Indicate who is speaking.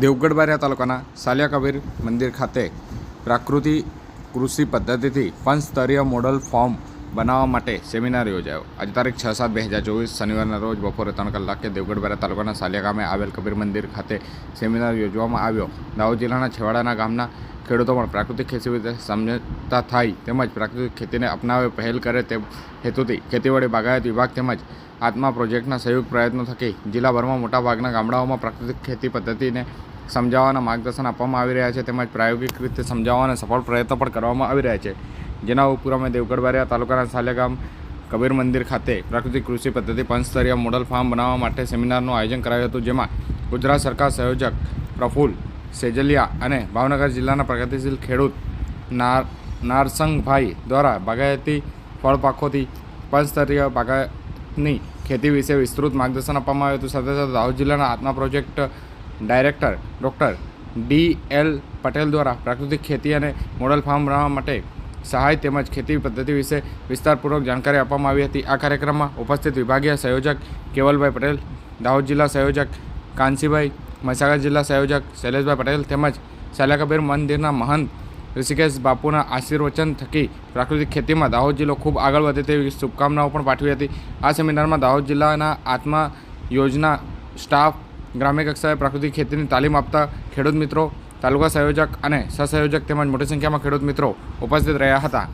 Speaker 1: દેવગઢ બારિયા તાલુકાના સાલિયા કબીર મંદિર ખાતે પ્રાકૃતિ કૃષિ પદ્ધતિથી પંચસ્તરીય મોડલ ફોર્મ બનાવવા માટે સેમિનાર યોજાયો. આજે તારીખ છ સાત બે હજાર ચોવીસ શનિવારના રોજ બપોરે ત્રણ કલાકે દેવગઢ બારિયા તાલુકાના સાલિયા ગામે આવેલ કબીર મંદિર ખાતે સેમિનાર યોજવામાં આવ્યો. દાહોદ જિલ્લાના છેવાડાના ગામના ખેડૂતો પણ પ્રાકૃતિક ખેતી વિશે સમજતા થાય તેમજ પ્રાકૃતિક ખેતીને અપનાવે, પહેલ કરે તે હેતુથી ખેતીવાડી બાગાયત વિભાગ તેમજ આત્મા પ્રોજેક્ટના સંયુક્ત પ્રયત્નો થકી જિલ્લાભરમાં મોટાભાગના ગામડાઓમાં પ્રાકૃતિક ખેતી પદ્ધતિને સમજાવવાના માર્ગદર્શન આપવામાં આવી રહ્યા છે તેમજ પ્રાયોગિક રીતે સમજાવવાના સફળ પ્રયત્નો પણ કરવામાં આવી રહ્યા છે. જેના ઉપક્રમે દેવગઢ બારિયા તાલુકાના સાલિયા કબીર મંદિર ખાતે પ્રાકૃતિક કૃષિ પદ્ધતિ પંચસ્તરીય મોડલ ફાર્મ બનાવવા માટે સેમિનારનું આયોજન કરાયું હતું, જેમાં ગુજરાત સરકાર સંયોજક પ્રફુલ સેજલિયા અને ભાવનગર જિલ્લાના પ્રગતિશીલ ખેડૂત નાર, નારસંગભાઈ દ્વારા બાગાયતી ફળ પાકોથી પંચસ્તરીય બાગાયતની ખેતી વિશે વિસ્તૃત માર્ગદર્શન આપવામાં આવ્યું હતું. સાથે સાથે દાહોદ જિલ્લાના ATMA project director doctor D L Patel દ્વારા પ્રાકૃતિક ખેતી અને મોડલ ફાર્મ બનાવવા માટે સહાય તેમજ ખેતી પદ્ધતિ વિશે વિસ્તારપૂર્વક જાણકારી આપવામાં આવી હતી. આ કાર્યક્રમમાં ઉપસ્થિત વિભાગીય સંયોજક કેવલભાઈ પટેલ, દાહોદ જિલ્લા સંયોજક કાનસીભાઈ મહીસાગર જિલ્લા સંયોજક શૈલેષભાઈ પટેલ તેમજ શાલાકબીર મંદિરના મહંત ઋષિકેશ બાપુના આશીર્વચન થકી પ્રાકૃતિક ખેતીમાં દાહોદ જિલ્લો ખૂબ આગળ વધે તેવી શુભકામનાઓ પણ પાઠવી હતી. આ સેમિનારમાં દાહોદ જિલ્લાના આત્મા યોજના સ્ટાફ, ગ્રામ્ય કક્ષાએ પ્રાકૃતિક ખેતીની તાલીમ આપતા ખેડૂત મિત્રો, તાલુકા સંયોજક અને સહસંયોજક તેમજ મોટી સંખ્યામાં ખેડૂત મિત્રો ઉપસ્થિત રહ્યા હતા.